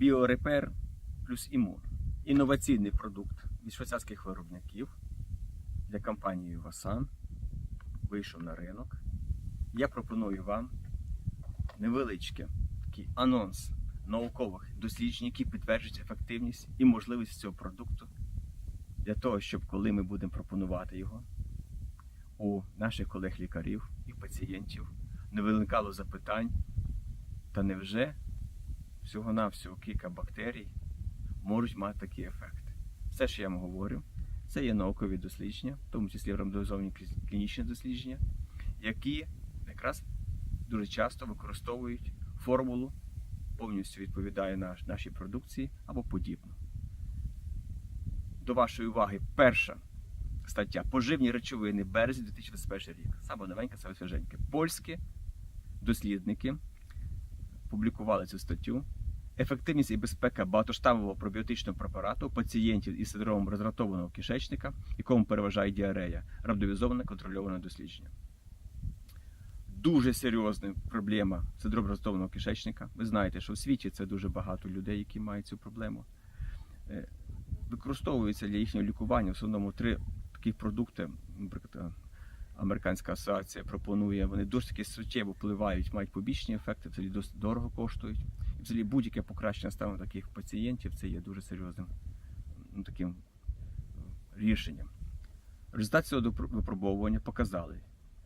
Біорепер плюс імун. Інноваційний продукт від швейцарських виробників для компанії Васан вийшов на ринок. Я пропоную вам невеличкий такий анонс наукових досліджень, які підтверджують ефективність і можливість цього продукту для того, щоб коли ми будемо пропонувати його у наших колег-лікарів і пацієнтів, не виникало запитань, та невже всього-навсього кілька бактерій можуть мати такі ефекти. Все, що я вам говорю, це є наукові дослідження, в тому числі рандомізовані клінічні дослідження, які якраз дуже часто використовують формулу, повністю відповідає наш, нашій продукції або подібну. До вашої уваги перша стаття Поживні речовини березень 2021 рік. Саме новенька, саме свіженьке. Польські дослідники публікували цю статтю. Ефективність і безпека багатоштамового пробіотичного препарату у пацієнтів із синдромом роздратованого кишечника, якому переважає діарея, рандомізоване контрольоване дослідження. Дуже серйозна проблема синдрому роздратованого кишечника. Ви знаєте, що в світі це дуже багато людей, які мають цю проблему. Е, Використовуються для їхнього лікування в основному три таких продукти. Наприклад, Американська асоціація пропонує, вони досить суттєво впливають, мають побічні ефекти, взагалі досить дорого коштують. Взагалі будь-яке покращення стану таких пацієнтів це є дуже серйозним ну, таким е, рішенням. Результати цього випробовування показали.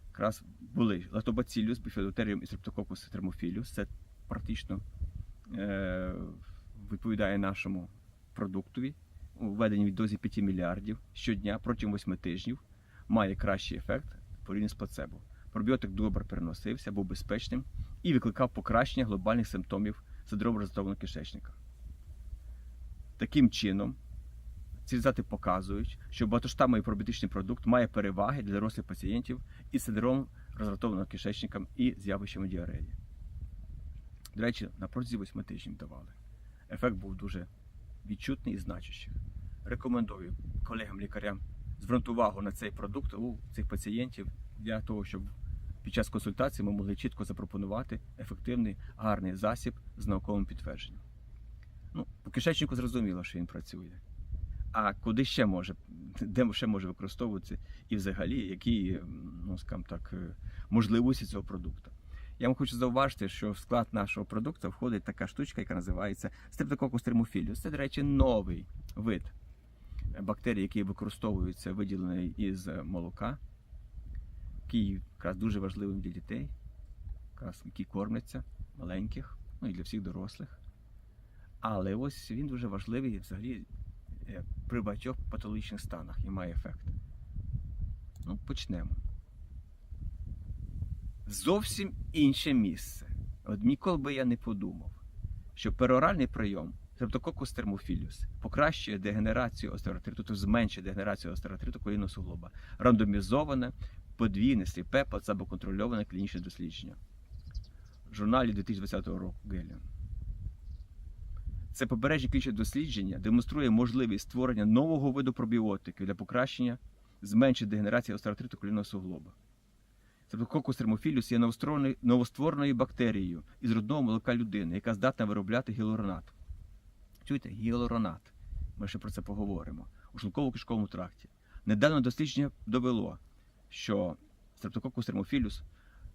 Якраз були лактобацилюс, біфідотеріум і стрептококус термофіліус. Це практично е, відповідає нашому продуктові. Введені від дозі 5 мільярдів щодня протягом 8 тижнів має кращий ефект порівняно з плацебо. Пробіотик добре переносився, був безпечним і викликав покращення глобальних симптомів синдрому роздратованого кишечника. Таким чином, ці результати показують, що багатоштамовий пробіотичний продукт має переваги для дорослих пацієнтів із синдромом роздратованого кишечника і з явищами діареї. До речі, на протязі 8 тижнів давали. Ефект був дуже відчутний і значущий. Рекомендую колегам-лікарям звернути увагу на цей продукт у цих пацієнтів для того, щоб під час консультації ми могли чітко запропонувати ефективний, гарний засіб з науковим підтвердженням. Ну, по кишечнику зрозуміло, що він працює. А куди ще може, де ще може використовуватися і взагалі, які ну, так, е, можливості цього продукту? Я вам хочу зауважити, що в склад нашого продукту входить така штучка, яка називається Streptococcus thermophilus. Це, до речі, новий вид бактерій, який використовується, виділений із молока, який якраз дуже важливим для дітей, якраз які кормляться маленьких, ну і для всіх дорослих. Але ось він дуже важливий взагалі е, при багатьох патологічних станах і має ефект. Ну, почнемо. Зовсім інше місце. От ніколи би я не подумав, що пероральний прийом Стрептококус термофіліус покращує дегенерацію остеоартриту, тобто зменшує дегенерацію остеоартриту колінного суглоба. Рандомізоване, подвійне, сліпе, плацебо-контрольоване клінічне дослідження. В журналі 2020 року Геліан. Це попереднє клінічне дослідження демонструє можливість створення нового виду пробіотиків для покращення зменшення дегенерації остеоартриту колінного суглоба. Стрептококус термофіліус є новоствореною- бактерією із родного молока людини, яка здатна виробляти гіалуронат. Чуєте, гіалуронат. Ми ще про це поговоримо. У шлунково-кишковому тракті. Недавно дослідження довело, що стрептококус термофіліус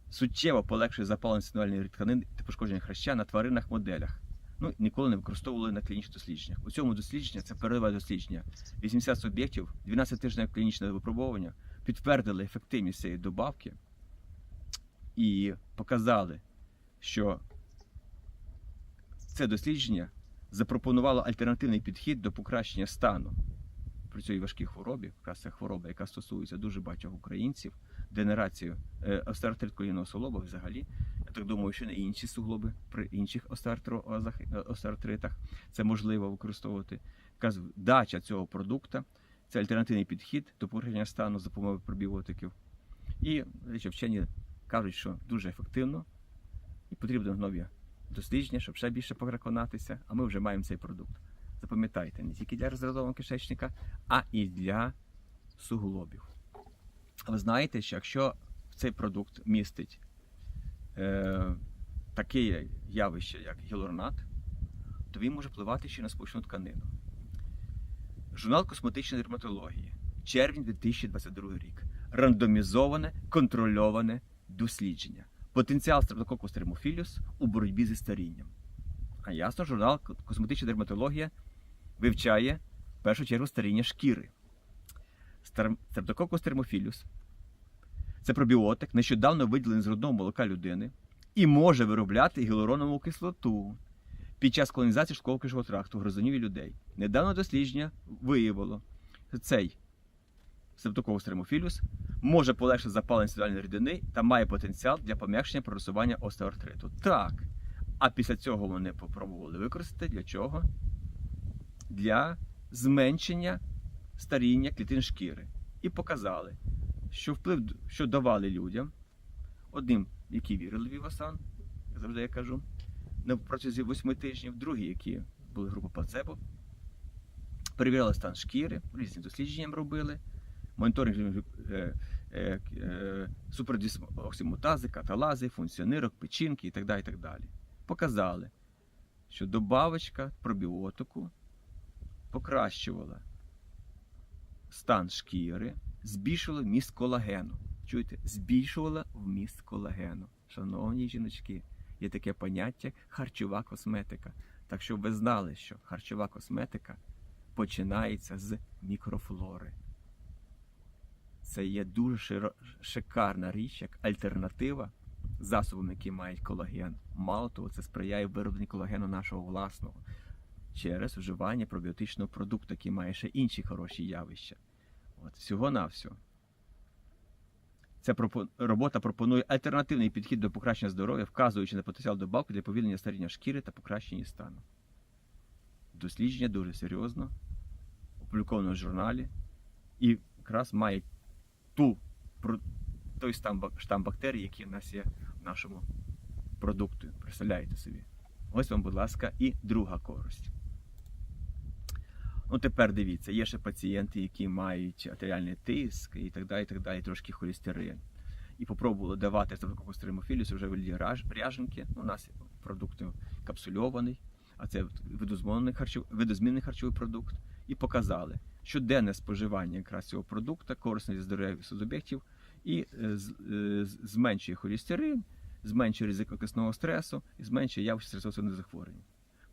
суттєво полегшує запалення синуальної тканин та пошкодження хряща на тваринах моделях. Ну, ніколи не використовували на клінічних дослідженнях. У цьому дослідженні це передове дослідження. 80 суб'єктів, 12 тижнів клінічного випробування підтвердили ефективність цієї добавки і показали, що це дослідження запропонувало альтернативний підхід до покращення стану при цій важкій хворобі, якраз це хвороба, яка стосується дуже багатьох українців, денерацію е, остеоартрит колінного суглоба взагалі. Я так думаю, що не інші суглоби при інших е, остеоартритах це можливо використовувати. Якраз дача цього продукту це альтернативний підхід до покращення стану за допомогою пробіотиків. І речі, вчені кажуть, що дуже ефективно і потрібно нові дослідження, щоб ще більше переконатися, а ми вже маємо цей продукт. Запам'ятайте, не тільки для роздратованого кишечника, а і для суглобів. Ви знаєте, що якщо цей продукт містить е, таке явище, як гіалуронат, то він може впливати ще на сполучну тканину. Журнал косметичної дерматології. Червень 2022 рік. Рандомізоване, контрольоване дослідження. Потенціал стрептококус термофіліус у боротьбі зі старінням. А ясно, журнал косметична дерматологія вивчає в першу чергу старіння шкіри. Стрептококус термофіліус це пробіотик, нещодавно виділений з грудного молока людини і може виробляти гіалуронову кислоту під час колонізації кишкового тракту гризунів і людей. Недавно дослідження виявило, що цей стрептококус термофіліус може полегшити запалення сексуальної рідини та має потенціал для пом'якшення прорисування остеоартриту. Так. А після цього вони попробували використати для чого? Для зменшення старіння клітин шкіри. І показали, що вплив, що давали людям, одним, які вірили в Івасан, завжди я кажу, на протязі 8 тижнів, другі, які були група плацебо, перевіряли стан шкіри, різні дослідження робили, моніторинг е, е, е, супердисоксимутази, каталази, функціонирок, печінки і так далі. І так далі. Показали, що добавочка пробіотику покращувала стан шкіри, збільшувала вміст колагену. Чуєте, збільшувала вміст колагену. Шановні жіночки, є таке поняття як харчова косметика. Так що ви знали, що харчова косметика починається з мікрофлори. Це є дуже шикарна річ, як альтернатива засобам, які мають колаген. Мало того, це сприяє виробленню колагену нашого власного через вживання пробіотичного продукту, який має ще інші хороші явища. От, всього-навсього. Ця робота пропонує альтернативний підхід до покращення здоров'я, вказуючи на потенціал добавки для повільнення старіння шкіри та покращення стану. Дослідження дуже серйозно, опубліковано в журналі, і якраз має ту, той штам, бактерій, який в нас є в нашому продукті. Представляєте собі. Ось вам, будь ласка, і друга користь. Ну, тепер дивіться, є ще пацієнти, які мають артеріальний тиск і так далі, і так далі, трошки холестерин. І попробували давати стафілококус тримофіліус вже в ряженки. Ну, у нас продукт капсульований, а це видозмінний харчов... видозмінний харчовий продукт. І показали, що денне споживання якраз цього продукту корисне для здоров'я суб'єктів і е, е, зменшує холестерин, зменшує ризик окисного стресу і зменшує явище стресових захворювань.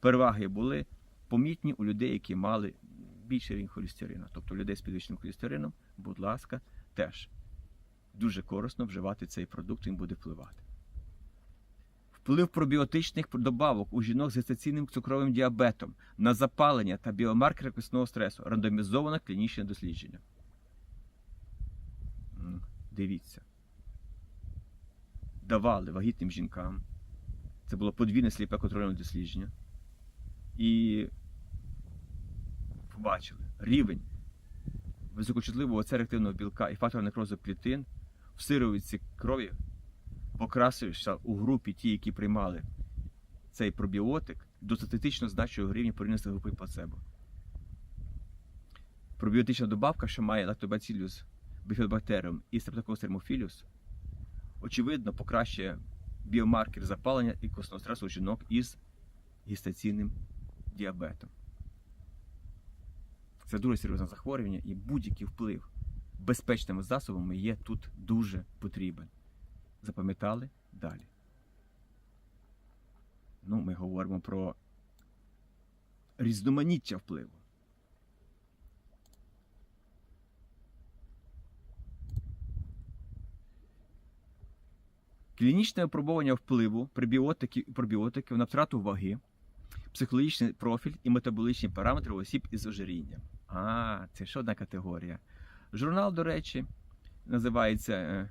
Переваги були помітні у людей, які мали більший рівень холестерину. Тобто людей з підвищеним холестерином, будь ласка, теж дуже корисно вживати цей продукт, він буде впливати. Вплив пробіотичних добавок у жінок з гестаційним цукровим діабетом на запалення та біомаркери кисного стресу. Рандомізоване клінічне дослідження. Дивіться. Давали вагітним жінкам. Це було подвійне сліпе контрольне дослідження. І побачили рівень високочутливого цереактивного білка і фактора некрозу клітин в сировиці крові покрасився у групі ті, які приймали цей пробіотик до статистично значного рівня порівняно з групою плацебо. Пробіотична добавка, що має лактобацилюс біфідобактеріум і стрептококус термофіліус, очевидно покращує біомаркер запалення і костного стресу жінок із гестаційним діабетом. Це дуже серйозне захворювання, і будь-який вплив безпечними засобами є тут дуже потрібен. Запам'ятали далі. Ну, ми говоримо про різноманіття впливу. Клінічне випробування впливу пробіотиків на втрату ваги, психологічний профіль і метаболічні параметри осіб із ожирінням. А, це ще одна категорія. Журнал, до речі, називається е,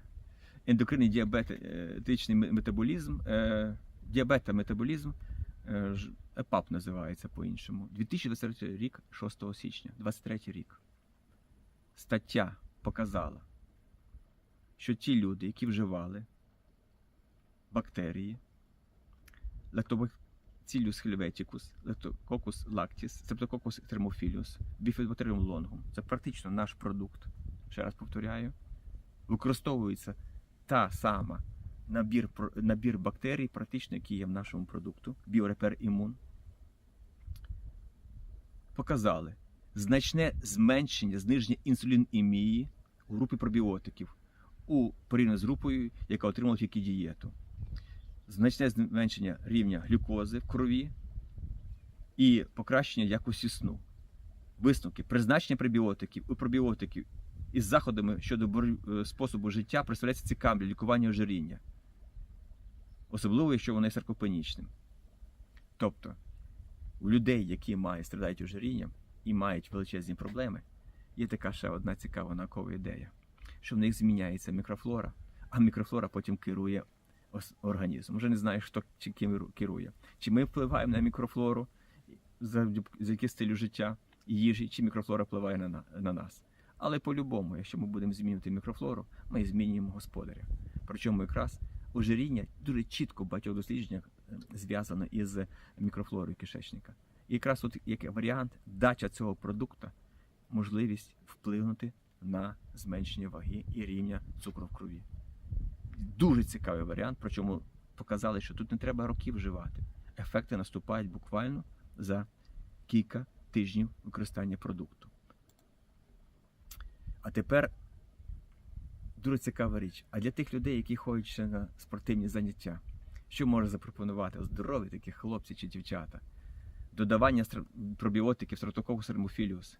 ендокринний діабетичний метаболізм, е, діабет та метаболізм, е, ЕПАП називається по-іншому. 2023 рік, 6 січня, 23 рік. Стаття показала, що ті люди, які вживали бактерії, лактобацилюс helveticus, лактококус lactis, стрептококус thermophilus, bifidobacterium longum. Це практично наш продукт. Ще раз повторяю. Використовується та сама набір, набір бактерій, практично, який є в нашому продукту, біорепер імун. показали значне зменшення, зниження інсулінемії у групі пробіотиків у порівняно з групою, яка отримала тільки дієту. Значне зменшення рівня глюкози в крові і покращення якості сну. Висновки призначення пребіотиків у пробіотиків із заходами щодо е, способу життя представляється цікавим для лікування ожиріння, особливо якщо воно є саркопенічним. Тобто, у людей, які мають страдають ожирінням і мають величезні проблеми, є така ще одна цікава наукова ідея, що в них зміняється мікрофлора, а мікрофлора потім керує організмом. Вже не знаєш, хто чи ким керує. Чи ми впливаємо на мікрофлору завдяки стилю життя і їжі, чи мікрофлора впливає на, на, на нас. Але по-любому, якщо ми будемо змінювати мікрофлору, ми змінюємо господаря. Причому якраз ожиріння дуже чітко в багатьох дослідженнях е, зв'язано із мікрофлорою кишечника. І якраз от як варіант дача цього продукту можливість вплинути на зменшення ваги і рівня цукру в крові. Дуже цікавий варіант, причому показали, що тут не треба років вживати. Ефекти наступають буквально за кілька тижнів використання продукту. А тепер дуже цікава річ. А для тих людей, які ходять ще на спортивні заняття, що може запропонувати здорові такі хлопці чи дівчата? Додавання пробіотиків стратококус ремофіліус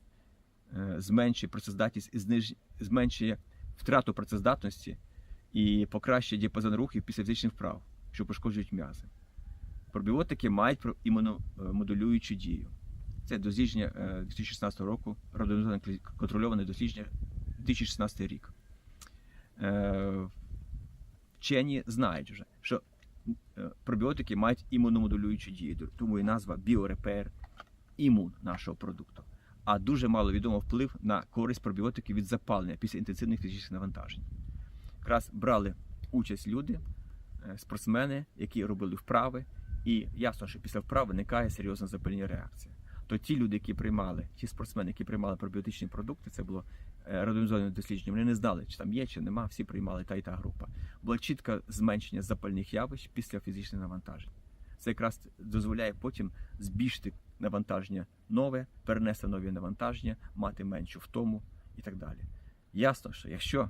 е, зменшує працездатність і зниж... зменшує втрату працездатності і покращує діапазон рухів після фізичних вправ, що пошкоджують м'язи. Пробіотики мають імуномодулюючу дію. Це дослідження е, 2016 року, рандомізоване контрольоване дослідження 2016 рік. Е, Вчені знають вже, що е, пробіотики мають імуномодулюючу дію, тому і назва біорепер імун нашого продукту. А дуже мало відомо вплив на користь пробіотиків від запалення після інтенсивних фізичних навантажень. Якраз брали участь люди, е, спортсмени, які робили вправи, і ясно, що після вправ виникає серйозна запальна реакція. То ті люди, які приймали, ті спортсмени, які приймали пробіотичні продукти, це було е, рандомізоване дослідження, вони не знали, чи там є, чи нема, всі приймали та і та група. Було чітке зменшення запальних явищ після фізичних навантажень. Це якраз дозволяє потім збільшити навантаження нове, перенести нові навантаження, мати меншу втому і так далі. Ясно, що якщо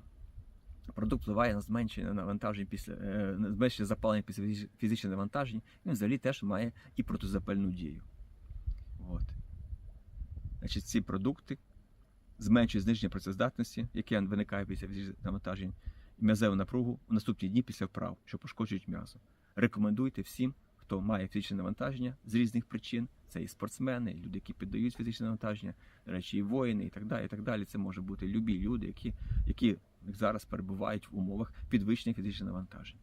продукт впливає на зменшення навантажень після е, на зменшення запалення після фізич- фізичних навантажень, він взагалі теж має і протизапальну дію. От. Значить, ці продукти зменшують зниження працездатності, яке виникає після фізичних навантажень, і м'язеву напругу в наступні дні після вправ, що пошкоджують м'язо. Рекомендуйте всім, хто має фізичне навантаження з різних причин. Це і спортсмени, і люди, які піддають фізичне навантаження, речі, і воїни, і так далі. І так далі. Це може бути любі люди, які, які зараз перебувають в умовах підвищення фізичних навантажень.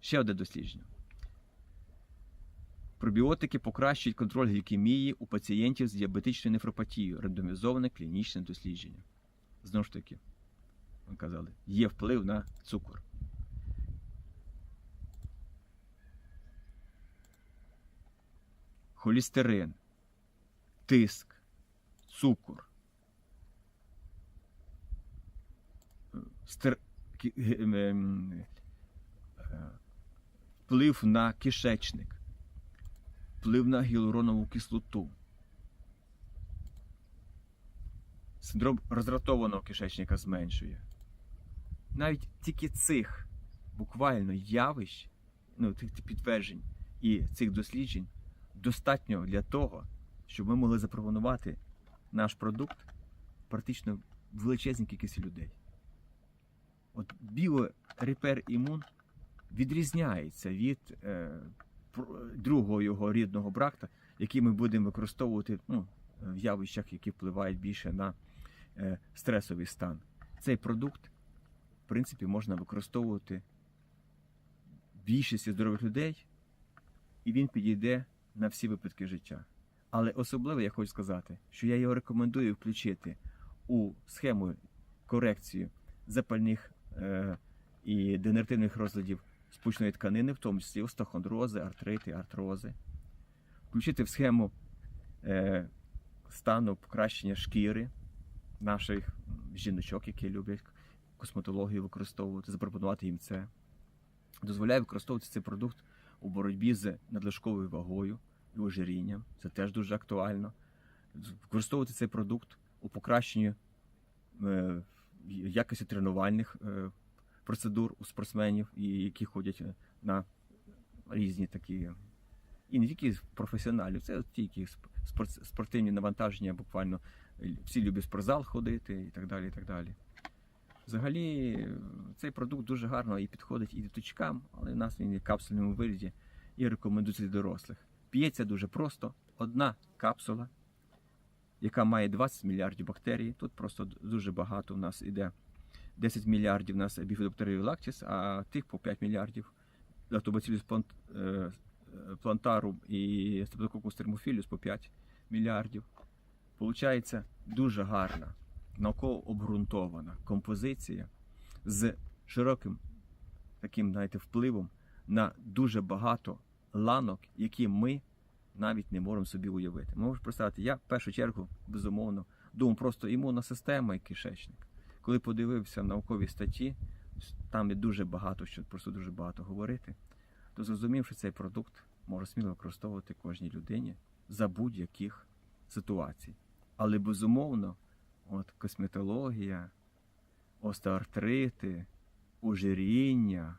Ще одне дослідження. Пробіотики покращують контроль глікемії у пацієнтів з діабетичною нефропатією, рандомізоване клінічне дослідження. Знову ж таки, ми казали, є вплив на цукор. Холістерин, тиск, цукор, стер... кі- ем, ем, е, вплив на кишечник, вплив на гіалуронову кислоту, синдром роздратованого кишечника зменшує. Навіть тільки цих буквально явищ, ну, тих підтверджень і цих досліджень достатньо для того, щоб ми могли запропонувати наш продукт практично величезній кількості людей. От біорепер імун відрізняється від е, другого його рідного бракта, який ми будемо використовувати ну, в явищах, які впливають більше на е, стресовий стан. Цей продукт, в принципі, можна використовувати більшості здорових людей, і він підійде на всі випадки життя. Але особливо я хочу сказати, що я його рекомендую включити у схему корекцію запальних і дегенеративних розладів спучної тканини, в тому числі остеохондрози, артрити, артрози, включити в схему е, стану покращення шкіри наших жіночок, які люблять косметологію використовувати, запропонувати їм це. Дозволяє використовувати цей продукт у боротьбі з надлишковою вагою і ожирінням. Це теж дуже актуально. використовувати цей продукт у покращенні е, якості тренувальних е, процедур у спортсменів, які ходять е, на різні такі. І не тільки професіоналів, це тільки спортивні навантаження, буквально е, всі люблять спортзал ходити і так далі. І так далі. Взагалі, цей продукт дуже гарно і підходить і діточкам, але в нас він є в капсульному вигляді і рекомендується для дорослих. П'ється дуже просто. Одна капсула, яка має 20 мільярдів бактерій. Тут просто дуже багато у нас іде 10 мільярдів у нас біфідобактерію лактіс, а тих по 5 мільярдів лактобацилюс е, е, плантарум і стептококус термофіліус по 5 мільярдів. Получається дуже гарна, науково обґрунтована композиція з широким таким, знаєте, впливом на дуже багато ланок, які ми навіть не можемо собі уявити. Ми можемо представити, я в першу чергу, безумовно, думав просто імунна система і кишечник. Коли подивився наукові статті, там є дуже багато, що просто дуже багато говорити, то зрозумів, що цей продукт може сміло використовувати кожній людині за будь-яких ситуацій. Але безумовно, от косметологія, остеоартрити, ожиріння,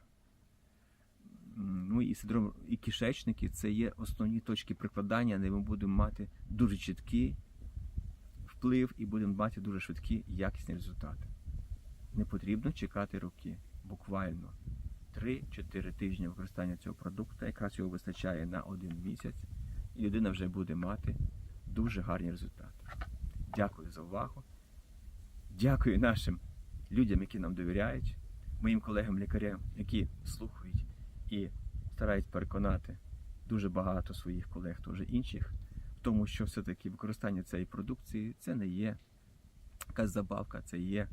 ну і синдром і кишечники це є основні точки прикладання, де ми будемо мати дуже чіткий вплив і будемо мати дуже швидкі якісні результати. Не потрібно чекати роки, буквально 3-4 тижні використання цього продукту, якраз його вистачає на один місяць, і людина вже буде мати дуже гарні результати. Дякую за увагу. Дякую нашим людям, які нам довіряють, моїм колегам-лікарям, які слухають і старають переконати дуже багато своїх колег, теж інших, в тому, що все-таки використання цієї продукції це не є якась забавка, це є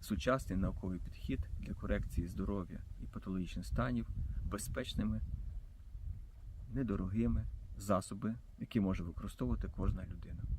сучасний науковий підхід для корекції здоров'я і патологічних станів безпечними, недорогими засоби, які може використовувати кожна людина.